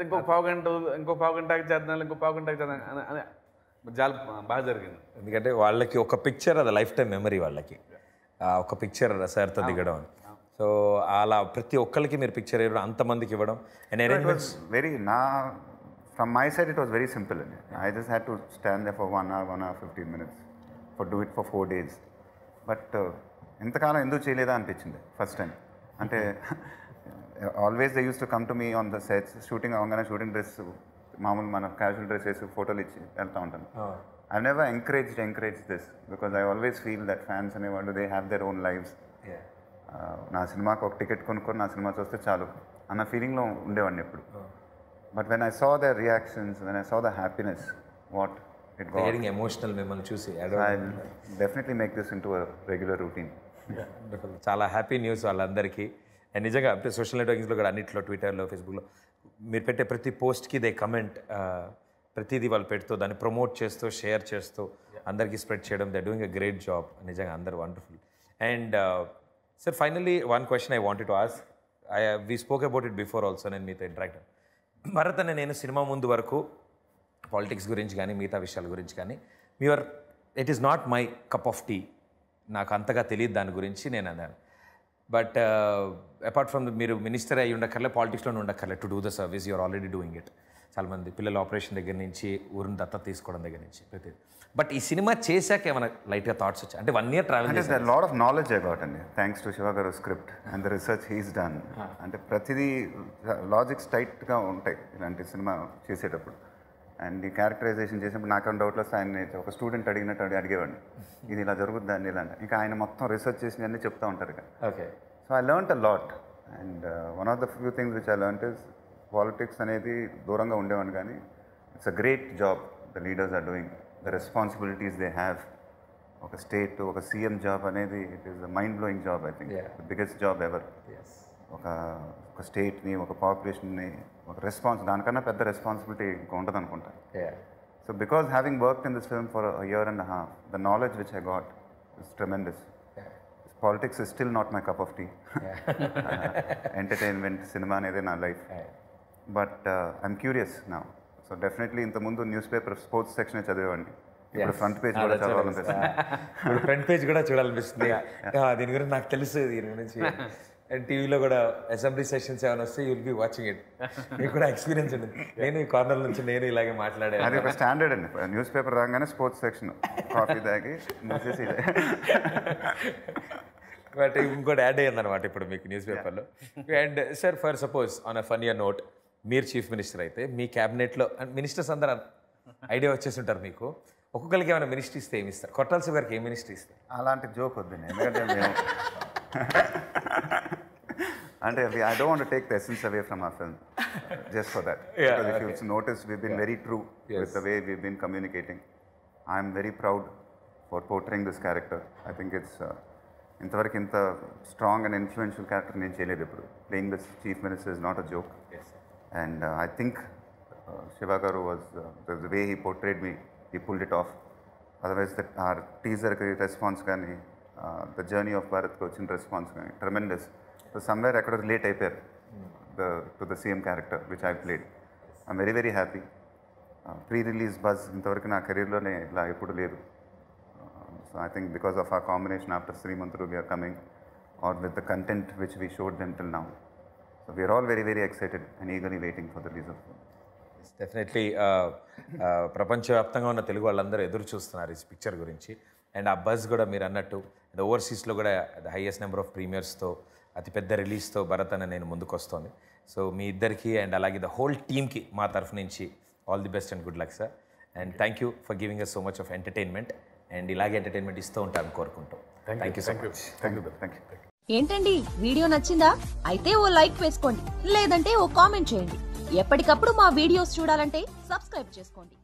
ఇంకో పావు గంట ఇంకో పావు గంటకి చేద్దాం ఇంకో పావు గంటకి చేద్దాం అని- చాలా బాగా జరిగింది. ఎందుకంటే వాళ్ళకి ఒక పిక్చర్ అది లైఫ్ టైం మెమరీ వాళ్ళకి. ఆ ఒక పిక్చర్ సార్తో దిగడం అని. సో అలా ప్రతి ఒక్కరికి మీరు పిక్చర్ ఇవ్వడం అంతమందికి ఇవ్వడం and arrangements very na from my side it was very simple. I just had to stand there for one hour one hour 15 minutes. For do it for four days. But ఎంతకాలం ఎందుకు చేయలేదా అనిపించింది first time అంటే always they use to come to me on the sets shooting అవగానే shooting dress మామూలు మన casual dress వేసి ఫోటోలు ఇచ్చి వెళ్తూ ఉంటాను. I never encourage encourage this because I always feel that fans అనేవాళ్ళు they have their own lives నా సినిమాకి ఒక టికెట్ కొనుక్కొని నా సినిమా చూస్తే చాలు అన్న ఫీలింగ్లో ఉండేవాడిని ఎప్పుడు. But when I saw the reactions when I saw the happiness what it emotional మిమ్మల్ని చూసి I definitely make this into regular routine. చాలా హ్యాపీ న్యూస్ వాళ్ళందరికీ. అండ్ నిజంగా సోషల్ నెట్వర్కింగ్స్లో కూడా అన్నింటిలో ట్విట్టర్లో ఫేస్బుక్లో మీరు పెట్టే ప్రతి పోస్ట్కి దే కమెంట్ ప్రతిదీ వాళ్ళు పెడుతూ దాన్ని ప్రమోట్ చేస్తూ షేర్ చేస్తూ అందరికీ స్ప్రెడ్ చేయడం. They doing a great job నిజంగా అందరు wonderful and sir finally one question I wanted to ask I we spoke about it before also నేను మీతో ఇంటరాక్ట్ భరత్ అనే నేను సినిమా ముందు వరకు పాలిటిక్స్ గురించి కానీ మిగతా విషయాల గురించి కానీ your it is not my cup of tea నాకు అంతగా తెలియదు దాని గురించి నేను అన్నాను. బట్ అపార్ట్ ఫ్రమ్ మీరు మినిస్టర్ అయ్యి ఉండక్కర్లే పాలిటిక్స్లో ఉండక్కర్లే. To do the service you're already doing it చాలామంది పిల్లల ఆపరేషన్ దగ్గర నుంచి ఊరిని దత్త తీసుకోవడం దగ్గర నుంచి ప్రతి బట్ ఈ సినిమా చేశాక ఏమైనా లైట్గా థాట్స్ వచ్చాయి అంటే one year travel lot of knowledge got అండి thanks to Shiva garu script and the research he's done అంటే ప్రతిదీ లాజిక్స్ టైట్గా ఉంటాయి ఇలాంటి సినిమా చేసేటప్పుడు. అండ్ ఈ క్యారెక్టరైజేషన్ చేసినప్పుడు నాకేమైనా డౌట్లు వస్తే ఆయన ఒక స్టూడెంట్ అడిగినట్టు అడిగి అడిగేవాడిని. ఇది ఇలా జరుగుద్ది అని ఇలా ఇంకా ఆయన మొత్తం రీసెర్చ్ చేసి అన్నీ చెప్తా ఉంటారు ఇక. Okay so I learn a lot and one of the few things which I learn is politics అనేది దూరంగా ఉండేవాడిని కానీ it's a great job the leaders are doing the responsibilities they have ఒక స్టేట్ ఒక సీఎం జాబ్ అనేది it is the mind blowing job I think. The biggest job ever ఒక ఒక స్టేట్ని ఒక పాపులేషన్ని ఒక రెస్పాన్స్ దానికన్నా పెద్ద రెస్పాన్సిబిలిటీ ఇంకా ఉండదు అనుకుంటా so because having work in this film for year and half the knowledge which I got is tremendous politics is still not my cup of tea entertainment cinema అనేది నా లైఫ్ బట్ ఐఎమ్ క్యూరియస్ నా so definitely ఇంతకుముందు newspaper sports section చదివేవాడిని. ఇప్పుడు front page కూడా చదవాలనిపిస్తుంది. Front page కూడా చూడాలనిపిస్తుంది. దీని గురించి నాకు తెలుసు దీని గురించి. అండ్ టీవీలో కూడా అసెంబ్లీ సెషన్స్ ఏమైనా వస్తే యూల్ బి వాచింగ్ ఇట్ మీకు కూడా ఎక్స్పీరియన్స్ ఉంది నేను ఈ కార్నర్ నుంచి నేను ఇలాగే మాట్లాడే అది ఒక స్టాండర్డ్ అండి. న్యూస్ పేపర్ రాగానే స్పోర్ట్స్ సెక్షన్ కాఫీ తాగి మూసేసి బట్ ఇంకోటి యాడ్ అయ్యింది అనమాట ఇప్పుడు మీకు న్యూస్ పేపర్లో and sir for suppose on a funnier note మీరు చీఫ్ మినిస్టర్ అయితే మీ క్యాబినెట్లో మినిస్టర్స్ అందరూ ఐడియా వచ్చేసి ఉంటారు మీకు. ఒక్కొక్కరికి ఏమైనా మినిస్ట్రీ ఇస్తే ఏమి ఇస్తారు? కొట్టాల్సి గారికి ఏ మినిస్ట్రీ ఇస్తారు? అలాంటి జోక్ వద్దండి. ఎందుకంటే మేము అంటే I don't want take the essence away from uh film just for that if you notice we been very true with the way we been communicating I'm very proud for portraying this character I think it's ఇంతవరకు ఇంత strong and influential character నేను చేయలేదు ఇప్పుడు playing this chief minister is not a joke and I think Siva గారు was the way he portrayed me he pulled it off otherwise the uh టీజర్కి response కానీ the journey of భారత్కి వచ్చిన response కానీ tremendous so somewhere ఎక్కడ late అయిపోయారు the to the same character which I played I'm very very happy pre release buzz ఇంతవరకు నా కెరీర్లోనే ఇలా ఎప్పుడు లేదు. So I think because of a combination after Srimanthudu we're coming or with the content which we showed them till now so we're all very very excited and eagerly waiting for the release of definitely ప్రపంచవ్యాప్తంగా ఉన్న తెలుగు వాళ్ళందరూ ఎదురు చూస్తున్నారు ఈ picture గురించి. And ఆ buzz కూడా మీరు అన్నట్టు ఓవర్సీస్లో కూడా ద హైయెస్ట్ నెంబర్ ఆఫ్ ప్రీమియర్స్తో అతిపెద్ద రిలీజ్తో భరత్ అనే నేను ముందుకు వస్తుంది సో మీ ఇద్దరికి అండ్ అలాగే ద హోల్ టీమ్కి మా తరఫు నుంచి all the best and good luck sir. And thank you for giving us so much of entertainment and ఇలాగే ఎంటర్టైన్మెంట్ ఇస్తూ ఉంటాను కోరుకుంటాం. Thank you so much thank you thank you ఏంటండి? వీడియో నచ్చిందా? అయితే ఓ లైక్ వేసుకోండి. లేదంటే ఓ కామెంట్ చేయండి. ఎప్పటికప్పుడు మా వీడియోస్ చూడాలంటే సబ్స్క్రైబ్ చేసుకోండి.